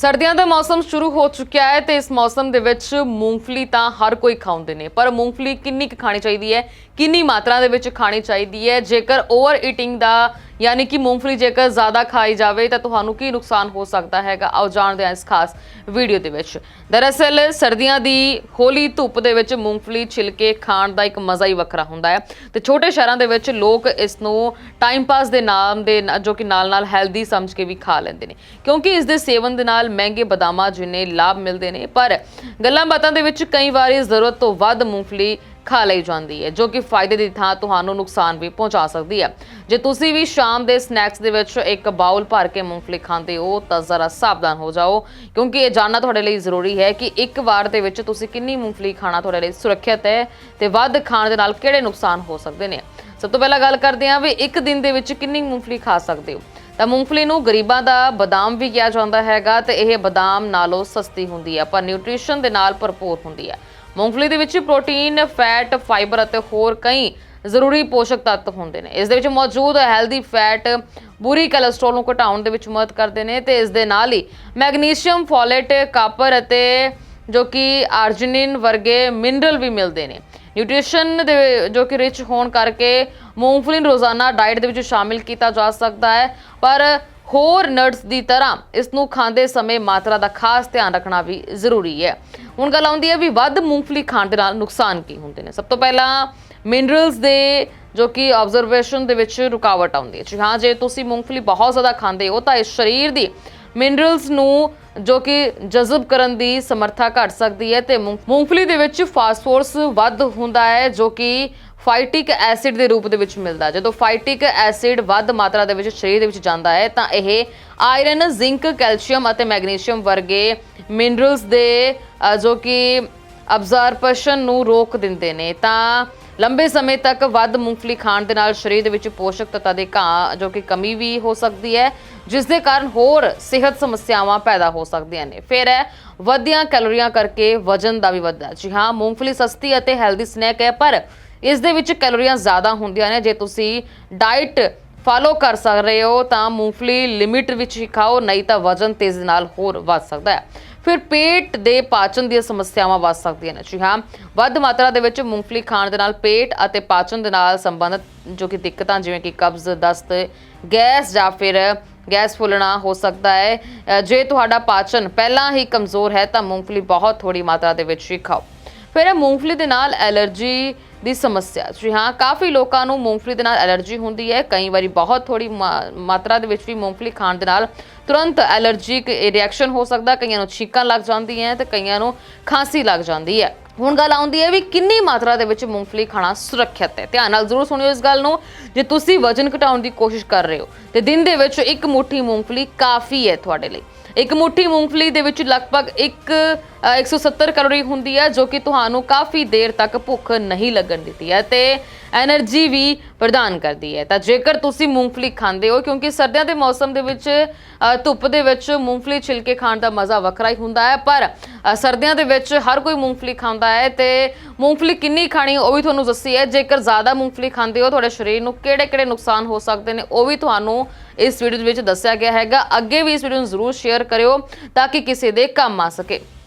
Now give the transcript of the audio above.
ਸਰਦੀਆਂ ਦਾ ਮੌਸਮ ਸ਼ੁਰੂ ਹੋ ਚੁੱਕਿਆ ਹੈ ਤੇ ਇਸ ਮੌਸਮ ਦੇ ਵਿੱਚ ਮੂੰਗਫਲੀ ਤਾਂ ਹਰ ਕੋਈ ਖਾਉਂਦੇ ਨੇ। ਪਰ ਮੂੰਗਫਲੀ ਕਿੰਨੀ ਕੁ ਖਾਣੀ ਚਾਹੀਦੀ ਹੈ? ਕਿੰਨੀ ਮਾਤਰਾ ਦੇ ਵਿੱਚ ਖਾਣੀ ਚਾਹੀਦੀ ਹੈ? ਜੇਕਰ ਓਵਰ ਈਟਿੰਗ ਦਾ ਯਾਨੀ ਕਿ ਮੂੰਗਫਲੀ ਜੇਕਰ ਜ਼ਿਆਦਾ ਖਾਈ ਜਾਵੇ ਤਾਂ ਤੁਹਾਨੂੰ ਕੀ ਨੁਕਸਾਨ ਹੋ ਸਕਦਾ ਹੈਗਾ? ਆਓ ਜਾਣਦੇ ਹਾਂ ਇਸ ਖਾਸ ਵੀਡੀਓ ਦੇ ਵਿੱਚ। ਦਰਅਸਲ ਸਰਦੀਆਂ ਦੀ ਹੋਲੀ ਧੁੱਪ ਦੇ ਵਿੱਚ ਮੂੰਗਫਲੀ ਛਿਲਕੇ ਖਾਣ ਦਾ ਇੱਕ ਮਜ਼ਾ ਹੀ ਵੱਖਰਾ ਹੁੰਦਾ ਹੈ। ਤੇ ਛੋਟੇ ਸ਼ਹਿਰਾਂ ਦੇ ਵਿੱਚ ਲੋਕ ਇਸ ਨੂੰ ਟਾਈਮ ਪਾਸ ਦੇ ਨਾਮ ਦੇ ਜੋ ਕਿ ਨਾਲ-ਨਾਲ ਹੈਲਦੀ ਸਮਝ ਕੇ ਵੀ ਖਾ ਲੈਂਦੇ ਨੇ। ਕਿਉਂਕਿ ਇਸ ਦੇ ਸੇਵਨ ਦੇ ਨਾਲ ਮਹਿੰਗੇ ਬਦਾਮਾਂ ਜਿੰਨੇ ਲਾਭ ਮਿਲਦੇ ਨੇ, ਪਰ ਗੱਲਾਂ ਬਾਤਾਂ ਦੇ ਵਿੱਚ ਕਈ ਵਾਰੀ ਜ਼ਰੂਰਤ ਤੋਂ ਵੱਧ ਮੂੰਗਫਲੀ ਖਾ ਲਈ ਜਾਂਦੀ ਹੈ, ਜੋ ਕਿ ਫਾਇਦੇ ਦੀ ਥਾਂ ਤੁਹਾਨੂੰ ਨੁਕਸਾਨ ਵੀ ਪਹੁੰਚਾ ਸਕਦੀ ਹੈ। ਜੇ ਤੁਸੀਂ ਵੀ ਸ਼ਾਮ ਦੇ ਸਨੈਕਸ ਦੇ ਵਿੱਚ ਇੱਕ ਬਾਉਲ ਭਰ ਕੇ ਮੂੰਗਫਲੀ ਖਾਂਦੇ ਹੋ, ਤਾਂ ਜ਼ਰਾ ਸਾਵਧਾਨ ਹੋ ਜਾਓ, ਕਿਉਂਕਿ ਇਹ ਜਾਣਨਾ ਤੁਹਾਡੇ ਲਈ ਜ਼ਰੂਰੀ ਹੈ ਕਿ ਇੱਕ ਵਾਰ ਦੇ ਵਿੱਚ ਤੁਸੀਂ ਕਿੰਨੀ ਮੂੰਗਫਲੀ ਖਾਣਾ ਤੁਹਾਡੇ ਲਈ ਸੁਰੱਖਿਅਤ ਹੈ ਤੇ ਵੱਧ ਖਾਣ ਦੇ ਨਾਲ ਕਿਹੜੇ ਨੁਕਸਾਨ ਹੋ ਸਕਦੇ ਨੇ। ਸਭ ਤੋਂ ਪਹਿਲਾਂ ਗੱਲ ਕਰਦੇ ਹਾਂ ਵੀ ਇੱਕ ਦਿਨ ਦੇ ਵਿੱਚ ਕਿੰਨੀ ਮੂੰਗਫਲੀ ਖਾ ਸਕਦੇ ਹੋ। ਤਾਂ ਮੂੰਗਫਲੀ ਨੂੰ ਗਰੀਬਾਂ ਦਾ ਬਦਾਮ ਵੀ ਕਿਹਾ ਜਾਂਦਾ ਹੈਗਾ ਤੇ ਇਹ ਬਦਾਮ ਨਾਲੋਂ ਸਸਤੀ ਹੁੰਦੀ ਹੈ, ਪਰ ਨਿਊਟ੍ਰੀਸ਼ਨ ਦੇ ਨਾਲ ਭਰਪੂਰ ਹੁੰਦੀ ਹੈ। ਮੂੰਗਫਲੀ ਦੇ ਵਿੱਚ ਪ੍ਰੋਟੀਨ, ਫੈਟ, ਫਾਈਬਰ ਅਤੇ ਹੋਰ ਕਈ ਜ਼ਰੂਰੀ ਪੋਸ਼ਕ ਤੱਤ ਹੁੰਦੇ ਨੇ। ਇਸ ਦੇ ਵਿੱਚ ਮੌਜੂਦ ਹੈਲਦੀ ਫੈਟ ਬੁਰੀ ਕੋਲੇਸਟ੍ਰੋਲ ਨੂੰ ਘਟਾਉਣ ਦੇ ਵਿੱਚ ਮਦਦ ਕਰਦੇ ਨੇ ਤੇ ਇਸ ਦੇ ਨਾਲ ਹੀ ਮੈਗਨੀਸ਼ੀਅਮ, ਫੋਲੇਟ, ਕਾਪਰ ਅਤੇ ਜੋ ਕਿ ਆਰਜਿਨਿਨ ਵਰਗੇ ਮਿਨਰਲ ਵੀ ਮਿਲਦੇ ਨੇ। ਨਿਊਟ੍ਰੀਸ਼ਨ ਦੇ ਜੋ ਕਿ ਰਿਚ ਹੋਣ ਕਰਕੇ ਮੂੰਗਫਲੀ ਨੂੰ ਰੋਜ਼ਾਨਾ ਡਾਈਟ ਦੇ ਵਿੱਚ ਸ਼ਾਮਿਲ ਕੀਤਾ ਜਾ ਸਕਦਾ ਹੈ, ਪਰ ਹੋਰ ਨਟਸ ਦੀ ਤਰ੍ਹਾਂ ਇਸ ਨੂੰ ਖਾਂਦੇ ਸਮੇਂ ਮਾਤਰਾ ਦਾ ਖਾਸ ਧਿਆਨ ਰੱਖਣਾ ਵੀ ਜ਼ਰੂਰੀ ਹੈ। ਹੁਣ ਗੱਲ ਆਉਂਦੀ ਹੈ ਵੀ ਵੱਧ ਮੂੰਗਫਲੀ ਖਾਣ ਦੇ ਨਾਲ ਨੁਕਸਾਨ ਕੀ ਹੁੰਦੇ ਨੇ। ਸਭ ਤੋਂ ਪਹਿਲਾਂ ਮਿਨਰਲਸ ਦੇ ਜੋ ਕਿ ਆਬਜ਼ਰਵੇਸ਼ਨ ਦੇ ਵਿੱਚ ਰੁਕਾਵਟ ਆਉਂਦੀ ਹੈ। ਜੀ ਹਾਂ, ਜੇ ਤੁਸੀਂ ਮੂੰਗਫਲੀ ਬਹੁਤ ਜ਼ਿਆਦਾ ਖਾਂਦੇ ਹੋ ਤਾਂ ਇਸ ਸਰੀਰ ਦੀ ਮਿਨਰਲਸ ਨੂੰ ਜੋ ਕਿ ਜਜ਼ਬ ਕਰਨ ਦੀ ਸਮਰੱਥਾ ਘਟ ਸਕਦੀ ਹੈ ਤੇ ਮੂੰਗ- ਮੂੰਗਫਲੀ ਦੇ ਵਿੱਚ ਫਾਸਫੋਰਸ ਵੱਧ ਹੁੰਦਾ ਹੈ, ਜੋ ਕਿ ਫਾਈਟਿਕ ਐਸਿਡ ਦੇ ਰੂਪ ਦੇ ਵਿੱਚ ਮਿਲਦਾ ਜਦੋਂ ਫਾਈਟਿਕ ਐਸਿਡ ਵੱਧ ਮਾਤਰਾ ਦੇ ਵਿੱਚ ਸਰੀਰ ਦੇ ਵਿੱਚ ਜਾਂਦਾ ਹੈ, ਤਾਂ ਇਹ ਆਇਰਨ, ਜ਼ਿੰਕ, ਕੈਲਸ਼ੀਅਮ ਅਤੇ ਮੈਗਨੀਸ਼ੀਅਮ ਵਰਗੇ ਮਿਨਰਲਸ ਦੇ ਜੋ ਕਿ ਅਬਜ਼ਾਰਪਸ਼ਨ ਨੂੰ ਰੋਕ ਦਿੰਦੇ ਨੇ। ਤਾਂ ਲੰਬੇ ਸਮੇਂ ਤੱਕ ਵੱਧ ਮੂੰਗਫਲੀ ਖਾਣ ਦੇ ਨਾਲ ਸਰੀਰ ਦੇ ਵਿੱਚ ਪੋਸ਼ਕ ਤੱਤਾਂ ਦੇ ਘਾਂ ਜੋ ਕਿ ਕਮੀ ਵੀ ਹੋ ਸਕਦੀ ਹੈ, ਜਿਸ ਦੇ ਕਾਰਨ ਹੋਰ ਸਿਹਤ ਸਮੱਸਿਆਵਾਂ ਪੈਦਾ ਹੋ ਸਕਦੀਆਂ ਨੇ। ਫਿਰ ਹੈ ਵਧੀਆਂ ਕੈਲੋਰੀਆਂ ਕਰਕੇ ਵਜਨ ਦਾ ਵੀ ਵਧਦਾ ਜੀ ਹਾਂ, ਮੂੰਗਫਲੀ ਸਸਤੀ ਅਤੇ ਹੈਲਦੀ ਸਨੈਕ ਹੈ, ਪਰ ਇਸ ਦੇ ਵਿੱਚ ਕੈਲੋਰੀਆਂ ਜ਼ਿਆਦਾ ਹੁੰਦੀਆਂ ਨੇ। ਜੇ ਤੁਸੀਂ ਡਾਈਟ ਫਾਲੋ ਕਰ ਸਕ ਰਹੇ ਹੋ ਤਾਂ ਮੂੰਗਫਲੀ ਲਿਮਿਟ ਵਿੱਚ ਹੀ ਖਾਓ, ਨਹੀਂ ਤਾਂ ਵਜ਼ਨ ਤੇਜ਼ੀ ਨਾਲ ਹੋਰ ਵੱਧ ਸਕਦਾ ਹੈ। ਫਿਰ ਪੇਟ ਦੇ ਪਾਚਨ ਦੀਆਂ ਸਮੱਸਿਆਵਾਂ ਵੱਧ ਸਕਦੀਆਂ ਨੇ। ਜੀ ਹਾਂ, ਵੱਧ ਮਾਤਰਾ ਦੇ ਵਿੱਚ ਮੂੰਗਫਲੀ ਖਾਣ ਦੇ ਨਾਲ ਪੇਟ ਅਤੇ ਪਾਚਨ ਦੇ ਨਾਲ ਸੰਬੰਧਿਤ ਜੋ ਕਿ ਦਿੱਕਤਾਂ ਜਿਵੇਂ ਕਿ ਕਬਜ਼, ਦਸਤ, ਗੈਸ ਜਾਂ ਫਿਰ ਗੈਸ ਫੁੱਲਣਾ ਹੋ ਸਕਦਾ ਹੈ। ਜੇ ਤੁਹਾਡਾ ਪਾਚਨ ਪਹਿਲਾਂ ਹੀ ਕਮਜ਼ੋਰ ਹੈ ਤਾਂ ਮੂੰਗਫਲੀ ਬਹੁਤ ਥੋੜੀ ਮਾਤਰਾ ਦੇ ਵਿੱਚ ਹੀ ਖਾਓ। ਫਿਰ ਮੂੰਗਫਲੀ ਦੇ ਨਾਲ ਐਲਰਜੀ ਦੀ ਸਮੱਸਿਆ। ਜੀ ਹਾਂ, ਕਾਫੀ ਲੋਕਾਂ ਨੂੰ ਮੂੰਗਫਲੀ ਦੇ ਨਾਲ ਐਲਰਜੀ ਹੁੰਦੀ ਹੈ। ਕਈ ਵਾਰੀ ਬਹੁਤ ਥੋੜੀ ਮਾ- ਮਾਤਰਾ ਦੇ ਵਿੱਚ ਵੀ ਮੂੰਗਫਲੀ ਖਾਣ ਦੇ ਨਾਲ ਤੁਰੰਤ ਐਲਰਜੀਕ ਰਿਐਕਸ਼ਨ ਹੋ ਸਕਦਾ, ਕਈਆਂ ਨੂੰ ਛੀਕਾਂ ਲੱਗ ਜਾਂਦੀਆਂ ਤੇ ਕਈਆਂ ਨੂੰ ਖਾਂਸੀ ਲੱਗ ਜਾਂਦੀ ਹੈ। ਹੁਣ ਗੱਲ ਆਉਂਦੀ ਹੈ ਵੀ ਕਿੰਨੀ ਮਾਤਰਾ ਦੇ ਵਿੱਚ ਮੂੰਗਫਲੀ ਖਾਣਾ ਸੁਰੱਖਿਅਤ ਹੈ। ਧਿਆਨ ਨਾਲ ਜ਼ਰੂਰ ਸੁਣਿਓ ਇਸ ਗੱਲ ਨੂੰ, ਜੇ ਤੁਸੀਂ ਵਜਨ ਘਟਾਉਣ ਦੀ ਕੋਸ਼ਿਸ਼ ਕਰ ਰਹੇ ਹੋ, ਤੇ ਦਿਨ ਦੇ ਵਿੱਚ ਇੱਕ ਮੁਠੀ ਮੂੰਗਫਲੀ ਕਾਫੀ ਹੈ ਤੁਹਾਡੇ ਲਈ। ਇੱਕ ਮੁਠੀ ਮੂੰਗਫਲੀ ਦੇ ਵਿੱਚ ਲਗਭਗ 1 170 ਕੈਲੋਰੀ ਹੁੰਦੀ ਹੈ, ਜੋ ਕਿ ਤੁਹਾਨੂੰ ਕਾਫੀ ਦੇਰ ਤੱਕ ਭੁੱਖ ਨਹੀਂ ਲੱਗਣ ਦਿੰਦੀ ਹੈ ਤੇ એનર્ਜੀ ਵੀ ਪ੍ਰਦਾਨ ਕਰਦੀ ਹੈ। ਤਾਂ ਜੇਕਰ ਤੁਸੀਂ ਮੂੰਗਫਲੀ ਖਾਂਦੇ ਹੋ, ਕਿਉਂਕਿ ਸਰਦੀਆਂ ਦੇ ਮੌਸਮ ਦੇ ਵਿੱਚ ਧੁੱਪ ਦੇ ਵਿੱਚ ਮੂੰਗਫਲੀ ਛਿਲਕੇ ਖਾਣ ਦਾ ਮਜ਼ਾ ਵੱਖਰਾ ਹੀ ਹੁੰਦਾ ਹੈ। ਪਰ ਸਰਦੀਆਂ ਦੇ ਵਿੱਚ ਹਰ ਕੋਈ ਮੂੰਗਫਲੀ ਖਾਂਦਾ ਹੈ ਤੇ ਮੂੰਗਫਲੀ ਕਿੰਨੀ ਖਾਣੀ ਉਹ ਵੀ ਤੁਹਾਨੂੰ ਦੱਸੀ ਹੈ। ਜੇਕਰ ਜ਼ਿਆਦਾ ਮੂੰਗਫਲੀ ਖਾਂਦੇ ਹੋ, ਤੁਹਾਡੇ ਸਰੀਰ ਨੂੰ ਕਿਹੜੇ-ਕਿਹੜੇ ਨੁਕਸਾਨ ਹੋ ਸਕਦੇ ਨੇ ਉਹ ਵੀ ਤੁਹਾਨੂੰ ਇਸ ਵੀਡੀਓ ਦੇ ਵਿੱਚ ਦੱਸਿਆ ਗਿਆ ਹੈਗਾ। ਅੱਗੇ ਵੀ ਇਸ ਵੀਡੀਓ ਨੂੰ ਜ਼ਰੂਰ ਸ਼ੇਅਰ ਕਰਿਓ ਤਾਂ ਕਿ ਕਿਸੇ ਦੇ ਕੰਮ ਆ ਸਕੇ।